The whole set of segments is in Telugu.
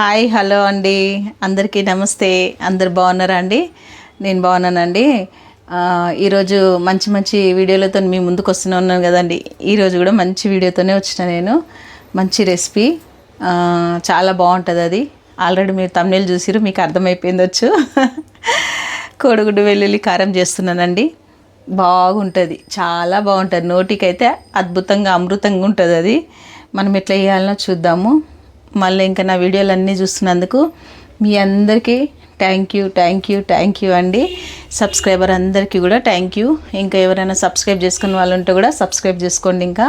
హాయ్ హలో అండి. అందరికీ నమస్తే. అందరు బాగున్నారా అండి? నేను బాగున్నానండి. ఈరోజు మంచి మంచి వీడియోలతో మీ ముందుకు వస్తూనే ఉన్నాను కదండి. ఈరోజు కూడా మంచి వీడియోతోనే వచ్చిన నేను. మంచి రెసిపీ. చాలా బాగుంటుంది అది. ఆల్రెడీ మీరు తమిళ చూసిరు మీకు అర్థమైపోయిందొచ్చు కోడిగుడ్డు వెల్లుల్లి కారం చేస్తున్నానండి. బాగుంటుంది. చాలా బాగుంటుంది. నోటికైతే అద్భుతంగా అమృతంగా ఉంటుంది అది. మనం ఎట్లా చేయాలనో చూద్దాము. మళ్ళీ ఇంకా నా వీడియోలు అన్నీ చూస్తున్నందుకు మీ అందరికీ thank you thank you thank you అండి. సబ్స్క్రైబర్ అందరికీ కూడా థ్యాంక్ యూ ఇంకా ఎవరైనా సబ్స్క్రైబ్ చేసుకున్న వాళ్ళు ఉంటే కూడా సబ్స్క్రైబ్ చేసుకోండి ఇంకా.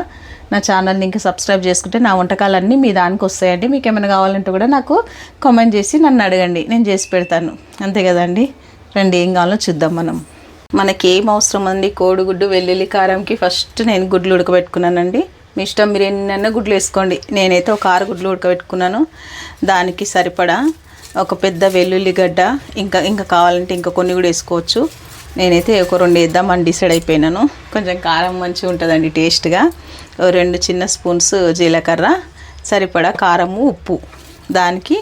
నా ఛానల్ని ఇంకా సబ్స్క్రైబ్ చేసుకుంటే నా వంటకాలన్నీ మీ దానికి వస్తాయండి. మీకు ఏమైనా కావాలంటే కూడా నాకు కామెంట్ చేసి నన్ను అడగండి. నేను చేసి పెడతాను. అంతే కదండి? రండి ఏం కావాలో చూద్దాం మనం. మనకి ఏం అవసరం అండి? కోడిగుడ్డు వెల్లుల్లి కారంకి ఫస్ట్ నేను గుడ్లు ఉడకబెట్టుకున్నానండి. మీ ఇష్టం మీరు ఎన్నైనా గుడ్లు వేసుకోండి. నేనైతే ఒక ఆరు గుడ్లు ఉడకబెట్టుకున్నాను. దానికి సరిపడా ఒక పెద్ద వెల్లుల్లిగడ్డ ఇంకా ఇంకా కావాలంటే ఇంకా కొన్ని కూడా వేసుకోవచ్చు. నేనైతే ఒక రెండు వేద్దామని డిసైడ్ అయిపోయినాను. కొంచెం కారం మంచిగా ఉంటుందండి టేస్ట్గా. రెండు చిన్న స్పూన్స్ జీలకర్ర సరిపడా కారము ఉప్పు. దానికి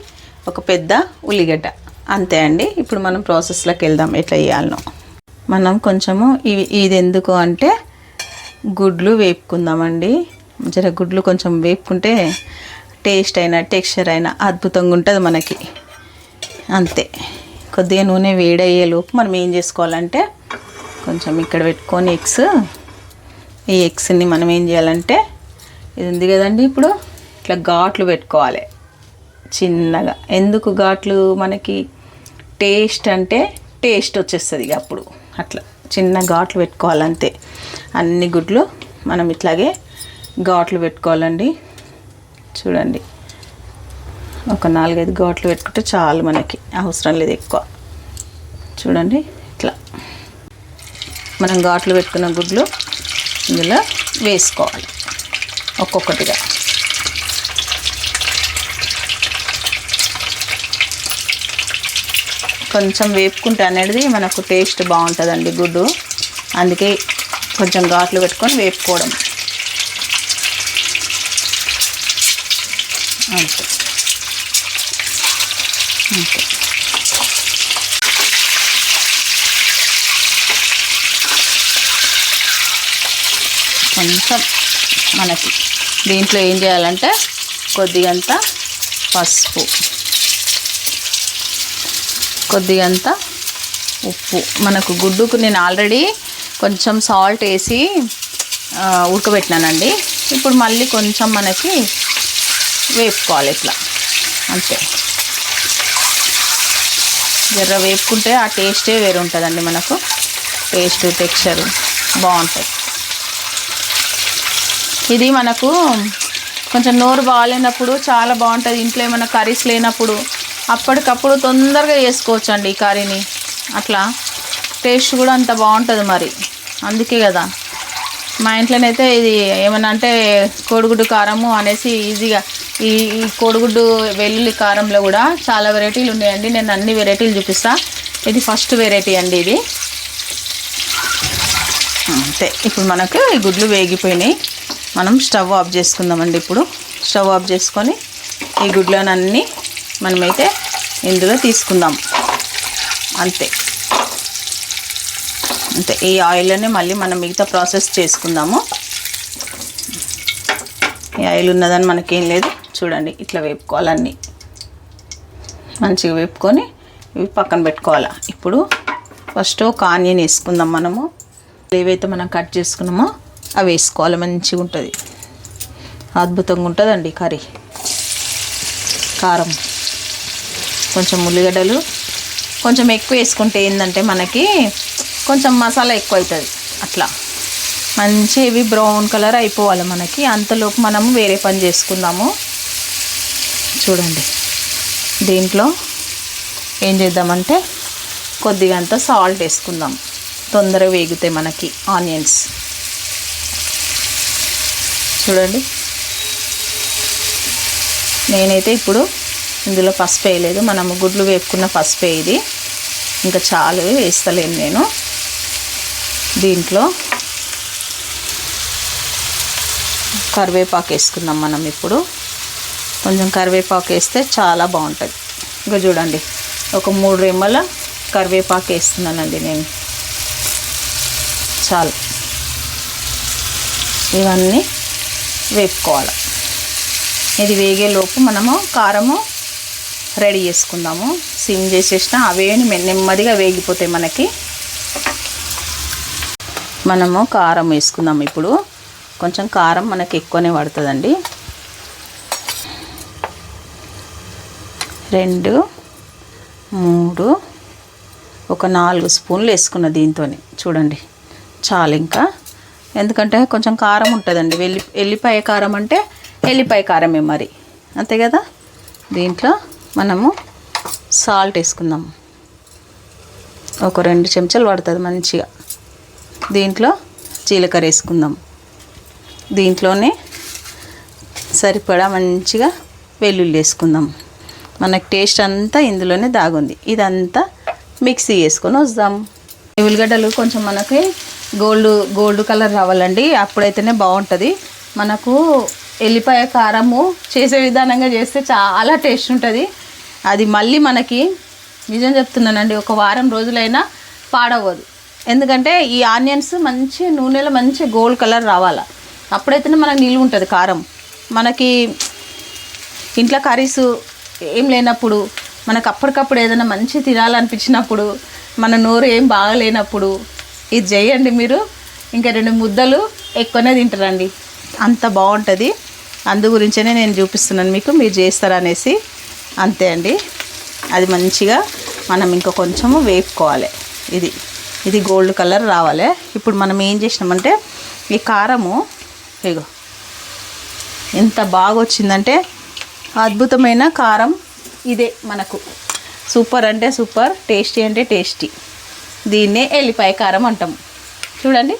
ఒక పెద్ద ఉల్లిగడ్డ. అంతే అండి. ఇప్పుడు మనం ప్రాసెస్లోకి వెళ్దాం ఎట్లా చేయాలనో. మనం కొంచెము ఇవి ఇది ఎందుకు అంటే గుడ్లు వేపుకుందామండి. జర గుడ్లు కొంచెం వేపుకుంటే టేస్ట్ అయినా టెక్స్చర్ అయినా అద్భుతంగా ఉంటుంది మనకి. అంతే. కొద్దిగా నూనె వేడయ్యేలోపు మనం ఏం చేసుకోవాలంటే కొంచెం ఇక్కడ పెట్టుకొని ఎగ్స్ ఈ ఎగ్స్ని మనం ఏం చేయాలంటే ఇది ఉంది కదండి ఇప్పుడు ఇట్లా ఘాట్లు పెట్టుకోవాలి. చిన్నగా. ఎందుకు ఘాట్లు? మనకి టేస్ట్ అంటే టేస్ట్ వచ్చేస్తుంది ఇక అప్పుడు. అట్లా చిన్న ఘాట్లు పెట్టుకోవాలంతే. అన్ని గుడ్లు మనం ఇట్లాగే ఘాట్లు పెట్టుకోవాలండి. చూడండి. ఒక నాలుగైదు ఘాట్లు పెట్టుకుంటే చాలు మనకి. అవసరం లేదు ఎక్కువ. చూడండి. ఇట్లా. మనం ఘాట్లు పెట్టుకున్న గుడ్లు ఇందులో వేసుకోవాలి. ఒక్కొక్కటిగా. కొంచెం వేపుకుంటే అనేది మనకు టేస్ట్ బాగుంటుందండి గుడ్డు. అందుకే కొంచెం ఘాట్లు పెట్టుకొని వేపుకోవడం. అంతే. అంతే. కొంచెం మనకి దీంట్లో ఏం చేయాలంటే కొద్దిగంత పసుపు. కొద్దిగంత ఉప్పు. మనకు గుడ్డుకు నేను ఆల్రెడీ కొంచెం సాల్ట్ వేసి ఉడకబెట్టినానండి. ఇప్పుడు మళ్ళీ కొంచెం మనకి వేపుకోవాలి ఇట్లా. అంతే. జర్ర వేపుకుంటే ఆ టేస్టే వేరు ఉంటుందండి మనకు. టేస్ట్ టెక్స్చర్ బాగుంటుంది ఇది మనకు కొంచెం నోరు బాగాలేనప్పుడు చాలా బాగుంటుంది. ఇంట్లో ఏమైనా కర్రీస్ లేనప్పుడు అప్పటికప్పుడు తొందరగా చేసుకోవచ్చు అండి ఈ కర్రీని. అట్లా టేస్ట్ కూడా అంత బాగుంటుంది మరి. అందుకే కదా. మా ఇంట్లోనైతే ఇది ఏమన్నా అంటే కోడిగుడ్డు కారము అనేసి ఈజీగా ఈ ఈ కోడిగుడ్డు వెల్లుల్లి కారంలో కూడా చాలా వెరైటీలు ఉన్నాయండి. నేను అన్ని వెరైటీలు చూపిస్తా. ఇది ఫస్ట్ వెరైటీ అండి ఇది. అంతే. ఇప్పుడు మనకు ఈ గుడ్లు వేగిపోయినాయి. మనం స్టవ్ ఆఫ్ చేసుకుందామండి ఇప్పుడు. స్టవ్ ఆఫ్ చేసుకొని ఈ గుడ్లనన్నీ మనమైతే ఇందులో తీసుకుందాం. అంతే. అంతే. ఈ ఆయిల్లోనే మళ్ళీ మనం మిగతా ప్రాసెస్ చేసుకుందాము. ఈ ఆయిల్ ఉన్నదని మనకేం లేదు. చూడండి ఇట్లా వేపుకోవాలన్నీ మంచిగా వేపుకొని ఇవి పక్కన పెట్టుకోవాలా. ఇప్పుడు ఫస్ట్ ఒక ఆనియన్ వేసుకుందాం మనము. ఏవైతే మనం కట్ చేసుకున్నామో అవి వేసుకోవాలి మంచిగా ఉంటుంది. అద్భుతంగా ఉంటుందండి కర్రీ. కారం. కొంచెం ఉల్లిగడ్డలు. కొంచెం ఎక్కువ వేసుకుంటే ఏంటంటే మనకి కొంచెం మసాలా ఎక్కువ అవుతుంది అట్లా. మంచి ఇవి బ్రౌన్ కలర్ అయిపోవాలి మనకి. అంతలోపు మనము వేరే పని చేసుకుందాము. చూడండి. దీంట్లో ఏం చేద్దామంటే కొద్దిగా అంత సాల్ట్ వేసుకుందాం. తొందరగా వేగితే మనకి ఆనియన్స్. చూడండి. నేనైతే ఇప్పుడు ఇందులో పసుపు వేయలేదు. మనము గుడ్లు వేపుకున్న పసుపే ఇది. ఇంకా చాలు వేస్తలేను నేను. దీంట్లో కరివేపాకు వేసుకుందాం మనం ఇప్పుడు. కొంచెం కరివేపాకు వేస్తే చాలా బాగుంటుంది. ఇంకా చూడండి ఒక మూడు రెమ్మల కరివేపాకు వేస్తున్నానండి నేను. చాలు. ఇవన్నీ వేపుకోవాలి. ఇది వేగేలోపు మనము కారము రెడీ చేసుకుందాము. సిమ్ చేసేసిన అవే నెమ్మదిగా వేగిపోతాయి మనకి మనము కారం వేసుకుందాం ఇప్పుడు. కొంచెం కారం మనకి ఎక్కువనే పడుతుందండి. రెండు మూడు ఒక నాలుగు స్పూన్లు వేసుకున్న దీంతో చూడండి చాలు ఇంకా. ఎందుకంటే కొంచెం కారం ఉంటుందండి. వెల్లి ఎల్లిపాయ కారం అంటే ఎల్లిపాయ కారమే మరి. అంతే కదా? దీంట్లో మనము సాల్ట్ వేసుకుందాం. ఒక రెండు చెంచాలు పడుతుంది మంచిగా. దీంట్లో జీలకర్ర వేసుకుందాం. దీంట్లోనే సరిపడా మంచిగా వెల్లుల్లి వేసుకుందాం. మనకు టేస్ట్ అంతా ఇందులోనే దాగుంది. ఇదంతా మిక్సీ వేసుకొని వద్దాం. ఉల్లిగడ్డలు కొంచెం మనకి గోల్డ్ గోల్డ్ కలర్ రావాలండి. అప్పుడైతేనే బాగుంటుంది. మనకు ఎల్లిపాయ కారము చేసే విధానంగా చేస్తే చాలా టేస్ట్ ఉంటుంది. అది మళ్ళీ మనకి నిజం చెప్తున్నానండి ఒక వారం రోజులైనా పాడవదు. ఎందుకంటే ఈ ఆనియన్స్ మంచి నూనెలో మంచి గోల్డ్ కలర్ రావాలా. అప్పుడైతేనే మనకు నిలువ ఉంటుంది కారం. మనకి ఇంట్లో కర్రీస్ ఏం లేనప్పుడు మనకు అప్పటికప్పుడు ఏదైనా మంచి తినాలనిపించినప్పుడు మన నోరు ఏం బాగలేనప్పుడు ఇది చేయండి మీరు ఇంకా రెండు ముద్దలు ఎక్కువనే తింటారండి. అంత బాగుంటుంది. అందు గురించే నేను చూపిస్తున్నాను మీకు మీరు చేస్తారనేసి. అంతే అండి. అది మంచిగా మనం ఇంకా కొంచెము వేపుకోవాలి. ఇది ఇది గోల్డ్ కలర్ రావాలి. ఇప్పుడు మనం ఏం చేసినామంటే ఈ కారము ఇగో ఎంత బాగా వచ్చిందంటే అద్భుతమైన కారం ఇదే మనకు. సూపర్ అంటే సూపర్ టేస్టీ అంటే టేస్టీ. దీన్నే ఎల్లిపాయ కారం అంటాం. చూడండి.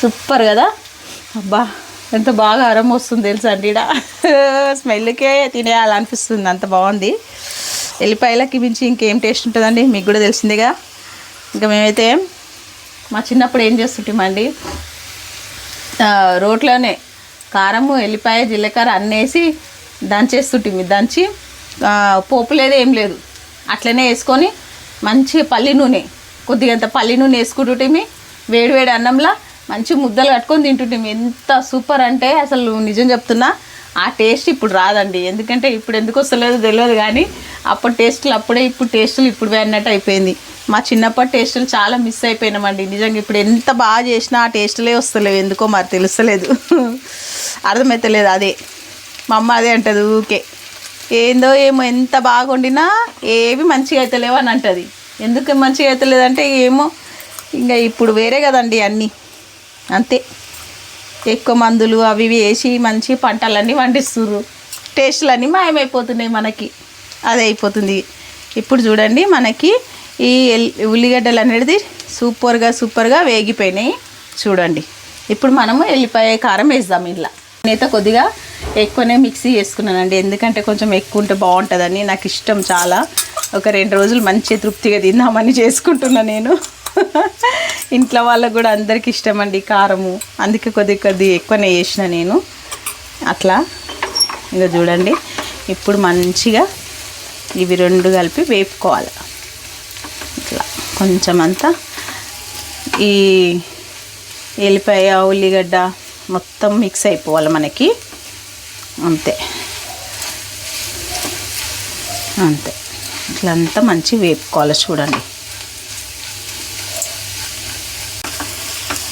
సూపర్ కదా? అబ్బా ఎంత బాగా అరం వస్తుంది తెలుసా అండి ఈడ? స్మెల్కే తినేయాలనిపిస్తుంది అంత బాగుంది. ఎల్లిపాయలకి మించి ఇంకేం టేస్ట్ ఉంటుందండి? మీకు కూడా తెలిసిందిగా. ఇంకా మేమైతే మా చిన్నప్పుడు ఏం చేస్తుంటామండి? రోట్లోనే కారము ఎల్లిపాయ జీలకర్ర అన్నేసి దంచేస్తుంటిమి దంచి పోపు లేదు ఏం లేదు. అట్లనే వేసుకొని మంచిగా పల్లి నూనె కొద్దిగంత పల్లి నూనె వేసుకుంటుంటిమి వేడి వేడి అన్నంలా మంచి ముద్దలు కట్టుకొని తింటుంటిమి ఎంత సూపర్ అంటే అసలు నిజం చెప్తున్నా ఆ టేస్ట్ ఇప్పుడు రాదండి. ఎందుకంటే ఇప్పుడు ఎందుకు వస్తలేదో తెలియదు కానీ అప్పుడు టేస్ట్లు అప్పుడే ఇప్పుడు టేస్టులు ఇప్పుడు అన్నట్టు అయిపోయింది. మా చిన్నప్పటి టేస్టులు చాలా మిస్ అయిపోయినామండి. నిజంగా ఇప్పుడు ఎంత బాగా చేసినా ఆ టేస్టులే వస్తలేవు. ఎందుకో మరి తెలుస్తలేదు. అర్థమవుతలేదు అదే. మా అమ్మ అదే అంటది ఊకే ఏందో ఏమో ఎంత బాగా వండినా ఏవి మంచిగా అవుతలేవు అని అంటది. ఎందుకు మంచిగా అవుతలేదంటే ఏమో ఇంకా ఇప్పుడు వేరే కదండి అన్నీ. అంతే. ఎక్కువ మందులు అవి ఇవి వేసి మంచి పంటలన్నీ పండిస్తుర్రు. టేస్టులన్నీ మాయమైపోతున్నాయి మనకి. అదే అయిపోతుంది. ఇప్పుడు చూడండి మనకి ఈ ఎల్- ఉల్లిగడ్డలు అనేది సూపర్గా సూపర్గా వేగిపోయినాయి. చూడండి. ఇప్పుడు మనము ఎల్లిపాయ కారం వేద్దాం ఇలా. నేనైతే కొద్దిగా ఎక్కువనే మిక్సీ చేసుకున్నానండి. ఎందుకంటే కొంచెం ఎక్కువ ఉంటే బాగుంటుందని. నాకు ఇష్టం చాలా. ఒక రెండు రోజులు మంచి తృప్తిగా తిందామని చేసుకుంటున్నా నేను. ఇంట్లో వాళ్ళకు కూడా అందరికి ఇష్టం అండి కారము. అందుకే కొద్ది కొద్ది ఎక్కువనే చేసిన నేను. అట్లా. ఇంకా చూడండి. ఇప్పుడు మంచిగా ఇవి రెండు కలిపి వేపుకోవాలి. కొంచెం అంతా ఈ ఎల్లిపాయ ఉల్లిగడ్డ మొత్తం మిక్స్ అయిపోవాలి మనకి. అంతే. అంతే. ఇట్లంతా మంచి వేపుకోవాలి చూడండి.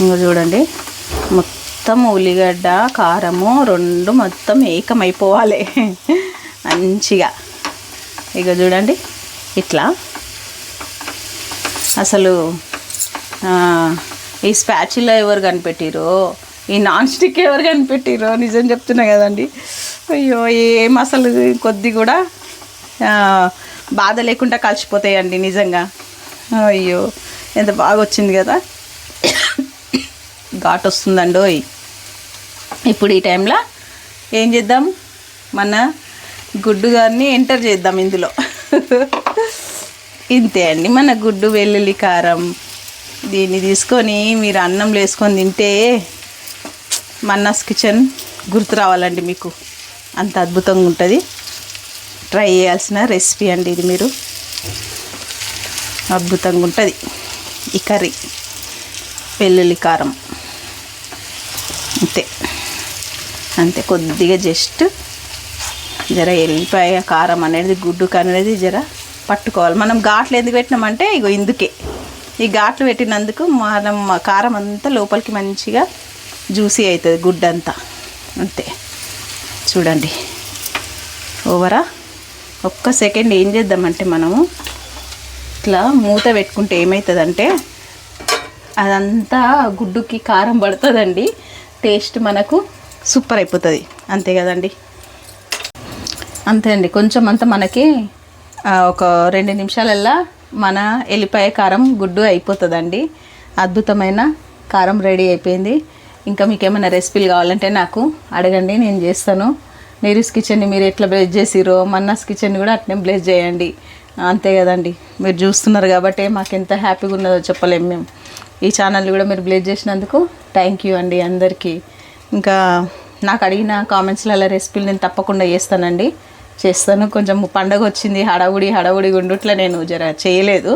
ఇంకా చూడండి మొత్తం ఉల్లిగడ్డ కారము రెండు మొత్తం ఏకమైపోవాలి. మంచిగా. ఇక చూడండి ఇట్లా. అసలు ఈ స్పాచులా ఎవరు కనిపెట్టిరో ఈ నాన్ స్టిక్ ఎవరు కనిపెట్టిరో నిజం చెప్తున్నా కదండి. అయ్యో ఏం అసలు కొద్ది కూడా బాధ లేకుండా కలిసిపోతాయండి నిజంగా. అయ్యో ఎంత బాగా వచ్చింది కదా. ఘాట్ వస్తుందండి ఓయ్. ఇప్పుడు ఈ టైంలో ఏం చేద్దాం? మన గుడ్డు గారిని ఎంటర్ చేద్దాం ఇందులో. ఇంతే అండి. మన గుడ్డు వెల్లుల్లి కారం దీన్ని తీసుకొని మీరు అన్నంలో వేసుకొని తింటే మన్నాస్ కిచెన్ గుర్తు రావాలండి మీకు. అంత అద్భుతంగా ఉంటుంది. ట్రై చేయాల్సిన రెసిపీ అండి ఇది మీరు. అద్భుతంగా ఉంటుంది. ఈ కర్రీ వెల్లుల్లి కారం. అంతే. అంతే కొద్దిగా జస్ట్ జర ఎల్లిపాయ కారం అనేది గుడ్డు అనేది జర పట్టుకోవాలి. మనం ఘాట్లు ఎందుకు పెట్టినామంటే ఇగో ఇందుకే. ఈ ఘాట్లు పెట్టినందుకు మనం కారం అంతా లోపలికి మంచిగా జ్యూసీ అవుతుంది గుడ్డంతా. అంతే. చూడండి. ఓవరా? ఒక్క సెకండ్ ఏం చేద్దామంటే మనము ఇట్లా మూత పెట్టుకుంటే ఏమవుతుందంటే అదంతా గుడ్డుకి కారం పడుతుందండి. టేస్ట్ మనకు సూపర్ అయిపోతుంది. అంతే కదండి. అంతే అండి. కొంచెం అంతా మనకి ఒక రెండు నిమిషాలల్లా మన ఎల్లిపాయ కారం గుడ్డు అయిపోతుందండి. అద్భుతమైన కారం రెడీ అయిపోయింది. ఇంకా మీకు ఏమైనా రెసిపీలు కావాలంటే నాకు అడగండి నేను చేస్తాను. నెరీస్ కిచెన్ని మీరు ఎట్లా బ్లెస్ చేసిరో మన్నాస్ కిచెన్ కూడా అట్నే బ్లెస్ చేయండి. అంతే కదండి. మీరు చూస్తున్నారు కాబట్టి మాకు ఎంత హ్యాపీగా ఉన్నదో చెప్పలేము మేము. ఈ ఛానల్ కూడా మీరు బ్లెస్ చేసినందుకు థ్యాంక్ యూ అండి అందరికీ. ఇంకా నాకు అడిగిన కామెంట్స్లలో రెసిపీలు నేను తప్పకుండా చేస్తానండి. చేస్తాను. కొంచెం పండగ వచ్చింది హడావుడి హడావుడి గుండుట్లా నేను జర చేయలేదు.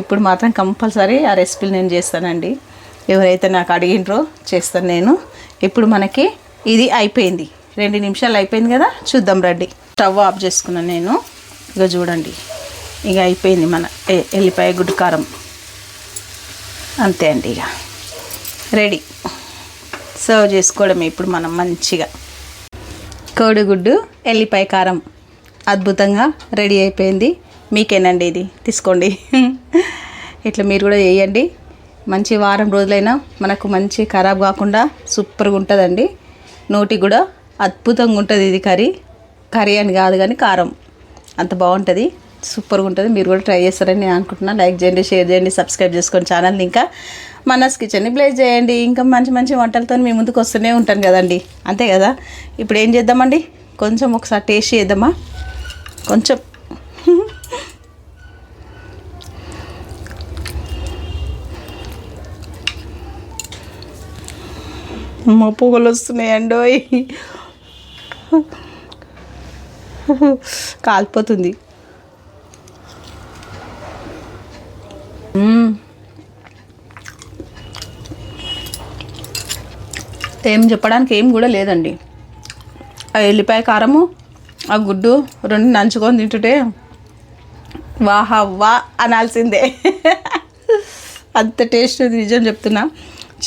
ఇప్పుడు మాత్రం కంపల్సరీ ఆ రెసిపీలు నేను చేస్తానండి. ఎవరైతే నాకు అడిగినరో చేస్తాను నేను. ఇప్పుడు మనకి ఇది అయిపోయింది. రెండు నిమిషాలు అయిపోయింది కదా చూద్దాం రండి. స్టవ్ ఆఫ్ చేసుకున్నాను నేను. ఇక చూడండి. ఇక అయిపోయింది మన ఎల్లిపాయ గుడ్డు కారం. అంతే అండి ఇక రెడీ. సర్వ్ చేసుకోవడమే ఇప్పుడు మనం మంచిగా. కోడిగుడ్డు ఎల్లిపాయ కారం. అద్భుతంగా రెడీ అయిపోయింది. మీకేనండి ఇది? తీసుకోండి. ఇట్లా మీరు కూడా చేయండి. మంచి వారం రోజులైనా మనకు మంచి ఖరాబ్ కాకుండా సూపర్గా ఉంటుందండి. నోటి కూడా అద్భుతంగా ఉంటుంది ఇది కర్రీ. కర్రీ అని కాదు కానీ కారం. అంత బాగుంటుంది. సూపర్గా ఉంటుంది. మీరు కూడా ట్రై చేస్తారని నేను అనుకుంటున్నాను లైక్ చేయండి షేర్ చేయండి సబ్స్క్రైబ్ చేసుకోండి ఛానల్ని ఇంకా మనస్ కిచెన్ని ప్లేస్ చేయండి. ఇంకా మంచి మంచి వంటలతో మీ ముందుకు వస్తూనే ఉంటాను కదండి. అంతే కదా? ఇప్పుడు ఏం చేద్దామండి? కొంచెం ఒకసారి టేస్ట్ చేద్దామా? కొంచెం. మా పొగలు వస్తున్నాయండోయ్ కాలిపోతుంది. ఏం చెప్పడానికి ఏం కూడా లేదండి. ఆ ఎల్లిపాయ కారము ఆ గుడ్డు రెండు నంచుకొని తింటుంటే వాహా వా అనాల్సిందే. అంత టేస్ట్ నిజం చెప్తున్నా.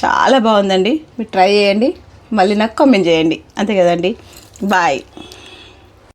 చాలా బాగుందండి. మీరు ట్రై చేయండి. మళ్ళీ నాకు కామెంట్ చేయండి. అంతే కదండి. బాయ్.